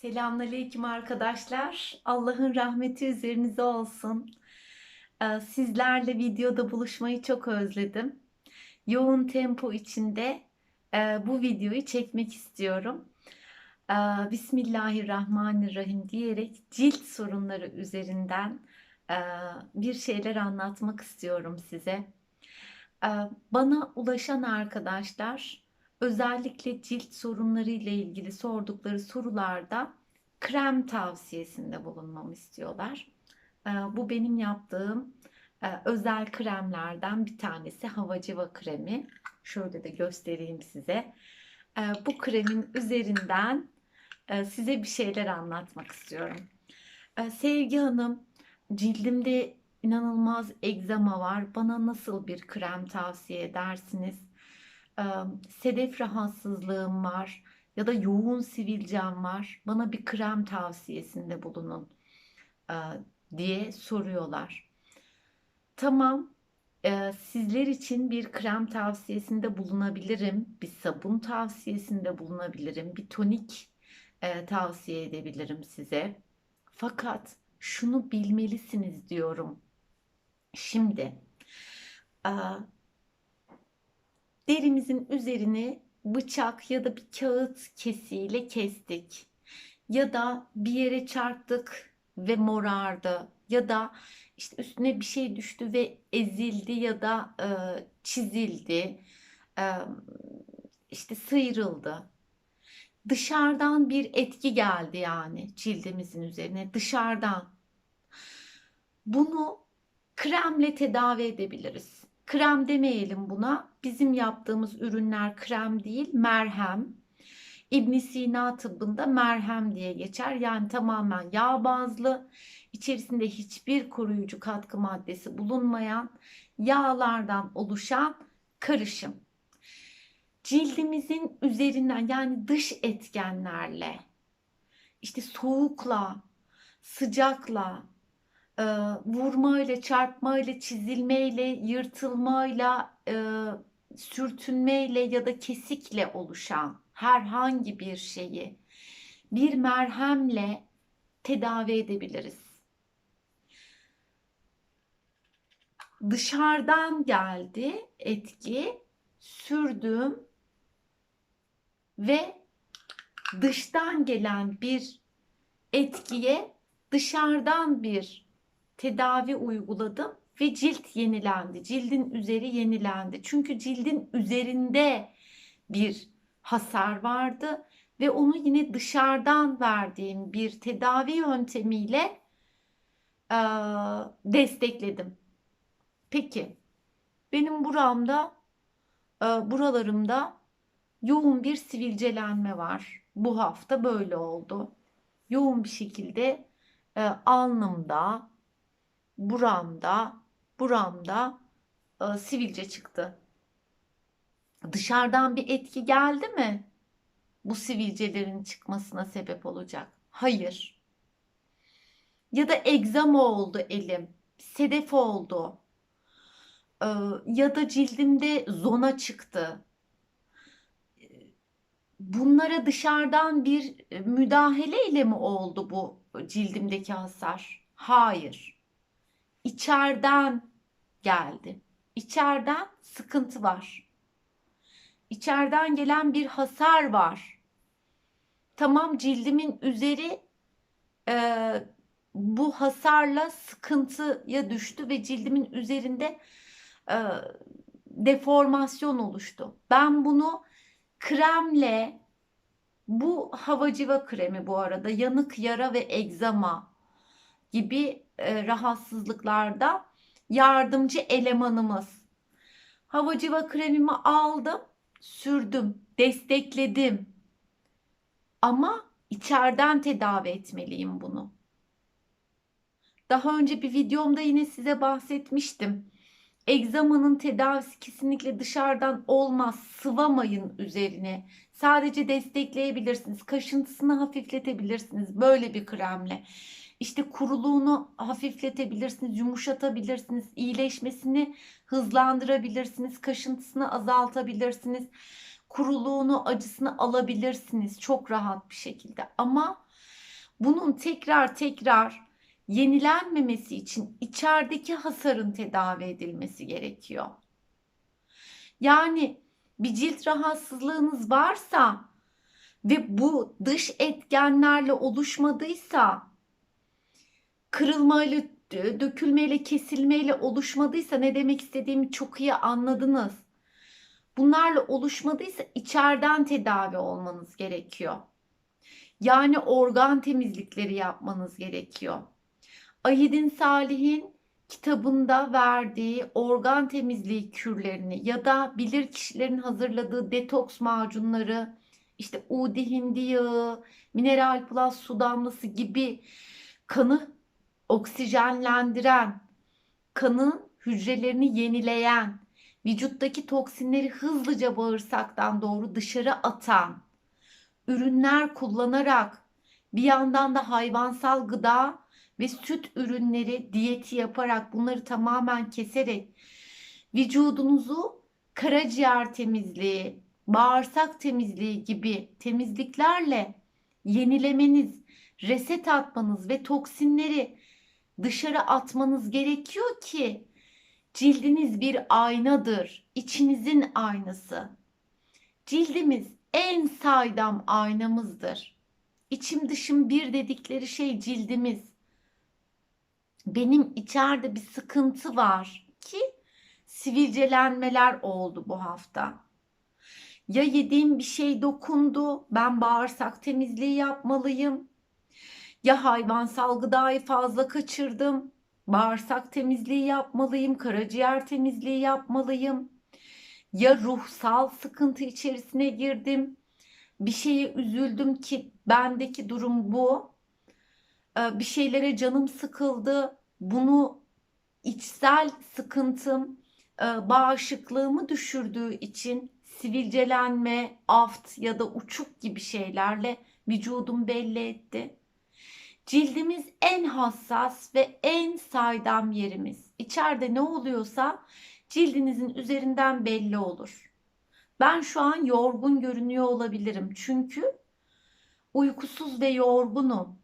Selamünaleyküm arkadaşlar. Allah'ın rahmeti üzerinize olsun. Ee, Sizlerle videoda buluşmayı çok özledim. Yoğun tempo içinde e, bu videoyu çekmek istiyorum. Ee, Bismillahirrahmanirrahim diyerek cilt sorunları üzerinden e, bir şeyler anlatmak istiyorum size. Ee, Bana ulaşan arkadaşlar özellikle cilt sorunları ile ilgili sordukları sorularda krem tavsiyesinde bulunmamı istiyorlar. Ee, Bu benim yaptığım e, özel kremlerden bir tanesi Havacıva kremi. Şöyle de göstereyim size. Ee, Bu kremin üzerinden e, size bir şeyler anlatmak istiyorum. Ee, Sevgi Hanım, cildimde inanılmaz egzama var. Bana nasıl bir krem tavsiye edersiniz? Sedef rahatsızlığım var ya da yoğun sivilcem var. Bana bir krem tavsiyesinde bulunun diye soruyorlar. Tamam, e, sizler için bir krem tavsiyesinde bulunabilirim, bir sabun tavsiyesinde bulunabilirim, bir tonik e, tavsiye edebilirim size. Fakat şunu bilmelisiniz diyorum. Şimdi, derimizin üzerini bıçak ya da bir kağıt kesiğiyle kestik. Ya da bir yere çarptık ve morardı. Ya da işte üstüne bir şey düştü ve ezildi ya da e, çizildi. E, işte sıyrıldı. Dışarıdan bir etki geldi yani cildimizin üzerine dışarıdan. Bunu kremle tedavi edebiliriz. Krem demeyelim buna. Bizim yaptığımız ürünler krem değil, merhem. İbn Sina tıbbında merhem diye geçer. Yani tamamen yağ bazlı, içerisinde hiçbir koruyucu katkı maddesi bulunmayan yağlardan oluşan karışım. Cildimizin üzerinden yani dış etkenlerle, işte soğukla, sıcakla, e, vurmayla, çarpmayla, çizilmeyle, yırtılmayla, e, sürtünmeyle ya da kesikle oluşan herhangi bir şeyi bir merhemle tedavi edebiliriz. Dışarıdan geldi etki, sürdüm ve dıştan gelen bir etkiye dışarıdan bir tedavi uyguladım ve cilt yenilendi. Cildin üzeri yenilendi. Çünkü cildin üzerinde bir hasar vardı ve onu yine dışarıdan verdiğim bir tedavi yöntemiyle e, destekledim. Peki benim buramda e, buralarımda yoğun bir sivilcelenme var. Bu hafta böyle oldu. Yoğun bir şekilde e, alnımda, buramda, buramda e, sivilce çıktı. Dışarıdan bir etki geldi mi? Bu sivilcelerin çıkmasına sebep olacak. Hayır. Ya da egzama oldu elim, sedef oldu. E, ya da cildimde zona çıktı. Bunlara dışarıdan bir müdahale ile mi oldu bu cildimdeki hasar? Hayır. İçeriden geldi. İçeriden sıkıntı var. İçeriden gelen bir hasar var. Tamam cildimin üzeri e, bu hasarla sıkıntıya düştü ve cildimin üzerinde e, deformasyon oluştu. Ben bunu kremle bu havacıva kremi bu arada yanık yara ve egzama gibi e, rahatsızlıklarda yardımcı elemanımız. Havacıva kremimi aldım, sürdüm, destekledim. Ama içeriden tedavi etmeliyim bunu. Daha önce bir videomda yine size bahsetmiştim. Egzamanın tedavisi kesinlikle dışarıdan olmaz. Sıvamayın üzerine. Sadece destekleyebilirsiniz. Kaşıntısını hafifletebilirsiniz böyle bir kremle. İşte kuruluğunu hafifletebilirsiniz, yumuşatabilirsiniz, iyileşmesini hızlandırabilirsiniz, kaşıntısını azaltabilirsiniz. kuruluğunu, acısını alabilirsiniz çok rahat bir şekilde. Ama bunun tekrar tekrar yenilenmemesi için içerideki hasarın tedavi edilmesi gerekiyor. Yani bir cilt rahatsızlığınız varsa ve bu dış etkenlerle oluşmadıysa kırılmayla, dökülmeyle, kesilmeyle oluşmadıysa ne demek istediğimi çok iyi anladınız. Bunlarla oluşmadıysa içeriden tedavi olmanız gerekiyor. Yani organ temizlikleri yapmanız gerekiyor. Ahidin Salih'in kitabında verdiği organ temizliği kürlerini ya da bilir kişilerin hazırladığı detoks macunları, işte udi hindi yağı, mineral plus su damlası gibi kanı oksijenlendiren, kanın hücrelerini yenileyen, vücuttaki toksinleri hızlıca bağırsaktan doğru dışarı atan ürünler kullanarak bir yandan da hayvansal gıda ve süt ürünleri diyeti yaparak bunları tamamen keserek vücudunuzu karaciğer temizliği, bağırsak temizliği gibi temizliklerle yenilemeniz, reset atmanız ve toksinleri dışarı atmanız gerekiyor ki cildiniz bir aynadır. içinizin aynası. Cildimiz en saydam aynamızdır. İçim dışım bir dedikleri şey cildimiz. Benim içeride bir sıkıntı var ki sivilcelenmeler oldu bu hafta. Ya yediğim bir şey dokundu, ben bağırsak temizliği yapmalıyım. Ya hayvansal gıdayı fazla kaçırdım, bağırsak temizliği yapmalıyım, karaciğer temizliği yapmalıyım. Ya ruhsal sıkıntı içerisine girdim, bir şeye üzüldüm ki bendeki durum bu. Ee, bir şeylere canım sıkıldı. Bunu içsel sıkıntım, e, bağışıklığımı düşürdüğü için sivilcelenme, aft ya da uçuk gibi şeylerle vücudum belli etti. Cildimiz en hassas ve en saydam yerimiz. İçeride ne oluyorsa cildinizin üzerinden belli olur. Ben şu an yorgun görünüyor olabilirim çünkü uykusuz ve yorgunum.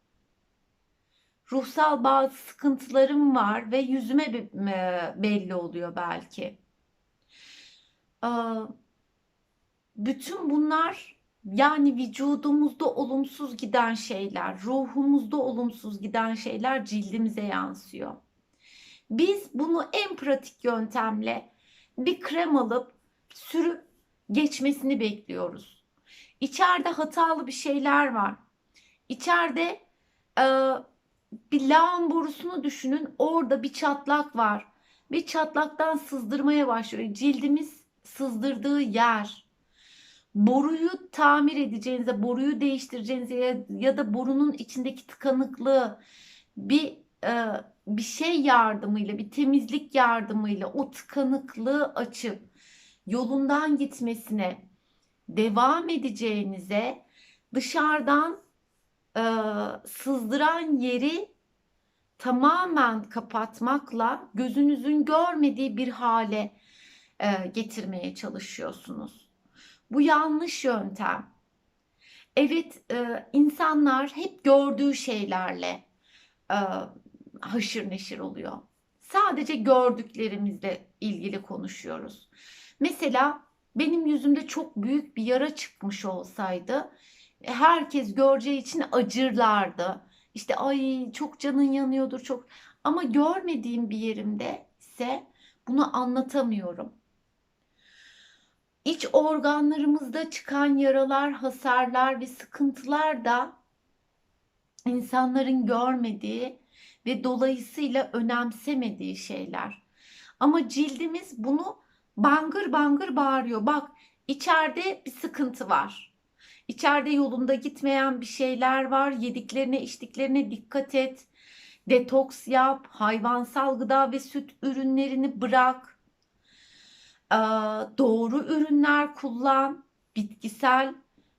Ruhsal bazı sıkıntılarım var ve yüzüme belli oluyor belki. Bütün bunlar yani vücudumuzda olumsuz giden şeyler, ruhumuzda olumsuz giden şeyler cildimize yansıyor. Biz bunu en pratik yöntemle bir krem alıp sürüp geçmesini bekliyoruz. İçeride hatalı bir şeyler var. İçeride e, bir lağım borusunu düşünün. Orada bir çatlak var. Bir çatlaktan sızdırmaya başlıyor. Cildimiz sızdırdığı yer. Boruyu tamir edeceğinize, boruyu değiştireceğinize ya, ya da borunun içindeki tıkanıklığı bir e, bir şey yardımıyla, bir temizlik yardımıyla o tıkanıklığı açıp yolundan gitmesine devam edeceğinize dışarıdan e, sızdıran yeri tamamen kapatmakla gözünüzün görmediği bir hale e, getirmeye çalışıyorsunuz. Bu yanlış yöntem. Evet, e, insanlar hep gördüğü şeylerle e, haşır neşir oluyor. Sadece gördüklerimizle ilgili konuşuyoruz. Mesela benim yüzümde çok büyük bir yara çıkmış olsaydı herkes göreceği için acırlardı. İşte ay çok canın yanıyordur çok ama görmediğim bir yerimde ise bunu anlatamıyorum. İç organlarımızda çıkan yaralar, hasarlar ve sıkıntılar da insanların görmediği ve dolayısıyla önemsemediği şeyler. Ama cildimiz bunu bangır bangır bağırıyor. Bak içeride bir sıkıntı var. İçeride yolunda gitmeyen bir şeyler var. Yediklerine, içtiklerine dikkat et. Detoks yap, hayvansal gıda ve süt ürünlerini bırak. Doğru ürünler kullan. Bitkisel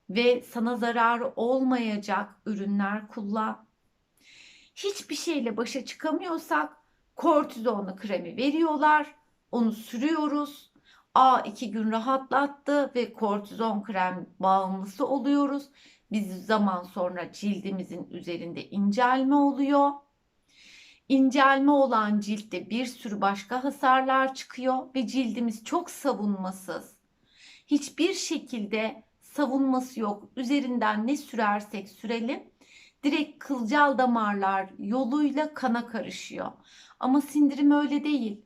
ve sana zararı olmayacak ürünler kullan. Hiçbir şeyle başa çıkamıyorsak kortizonlu kremi veriyorlar. Onu sürüyoruz. A 2 gün rahatlattı ve kortizon krem bağımlısı oluyoruz. Biz zaman sonra cildimizin üzerinde incelme oluyor. İncelme olan ciltte bir sürü başka hasarlar çıkıyor ve cildimiz çok savunmasız. Hiçbir şekilde savunması yok. Üzerinden ne sürersek sürelim direkt kılcal damarlar yoluyla kana karışıyor. Ama sindirim öyle değil.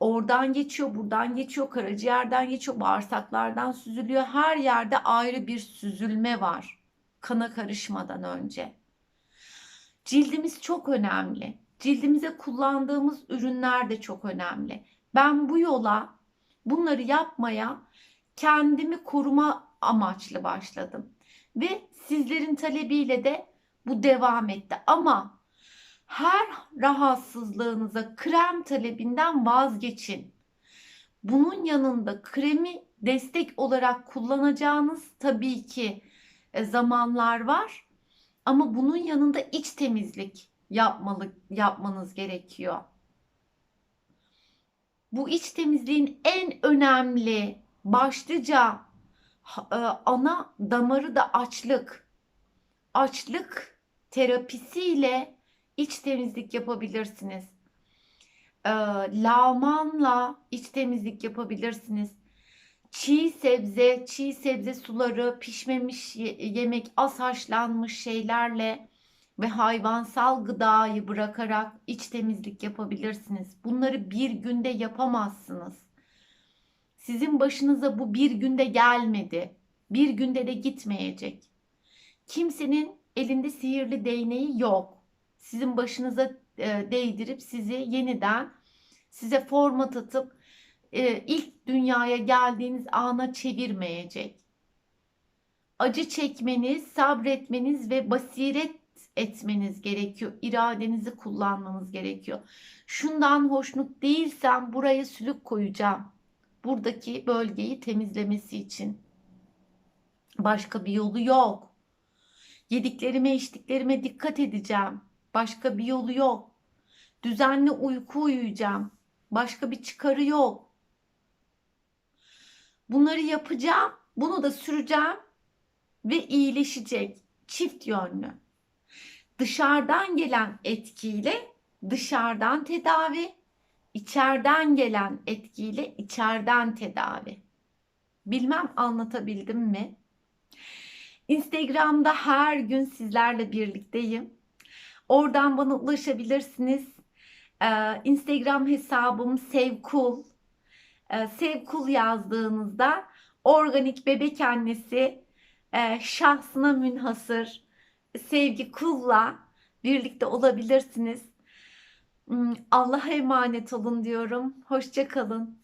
Oradan geçiyor, buradan geçiyor, karaciğerden geçiyor, bağırsaklardan süzülüyor. Her yerde ayrı bir süzülme var kana karışmadan önce. Cildimiz çok önemli. Cildimize kullandığımız ürünler de çok önemli. Ben bu yola bunları yapmaya kendimi koruma amaçlı başladım. Ve sizlerin talebiyle de bu devam etti. Ama her rahatsızlığınıza krem talebinden vazgeçin. Bunun yanında kremi destek olarak kullanacağınız tabii ki e, zamanlar var. Ama bunun yanında iç temizlik yapmalı yapmanız gerekiyor. Bu iç temizliğin en önemli başlıca e, ana damarı da açlık. Açlık terapisiyle iç temizlik yapabilirsiniz. E, lağmanla iç temizlik yapabilirsiniz. Çiğ sebze, çiğ sebze suları, pişmemiş yemek, az haşlanmış şeylerle ve hayvansal gıdayı bırakarak iç temizlik yapabilirsiniz. Bunları bir günde yapamazsınız. Sizin başınıza bu bir günde gelmedi. Bir günde de gitmeyecek. Kimsenin elinde sihirli değneği yok. Sizin başınıza e, değdirip sizi yeniden size format atıp e, ilk dünyaya geldiğiniz ana çevirmeyecek. Acı çekmeniz, sabretmeniz ve basiret etmeniz gerekiyor. İradenizi kullanmanız gerekiyor. Şundan hoşnut değilsem buraya sülük koyacağım. Buradaki bölgeyi temizlemesi için. Başka bir yolu yok. Yediklerime, içtiklerime dikkat edeceğim. Başka bir yolu yok. Düzenli uyku uyuyacağım. Başka bir çıkarı yok. Bunları yapacağım. Bunu da süreceğim ve iyileşecek. Çift yönlü. Dışarıdan gelen etkiyle dışarıdan tedavi, içeriden gelen etkiyle içeriden tedavi. Bilmem anlatabildim mi? Instagram'da her gün sizlerle birlikteyim. Oradan bana ulaşabilirsiniz. Ee, Instagram hesabım Sevkul. Ee, Sevkul yazdığınızda organik bebek annesi e, şahsına münhasır sevgi kulla birlikte olabilirsiniz. Hmm, Allah'a emanet olun diyorum. Hoşça kalın.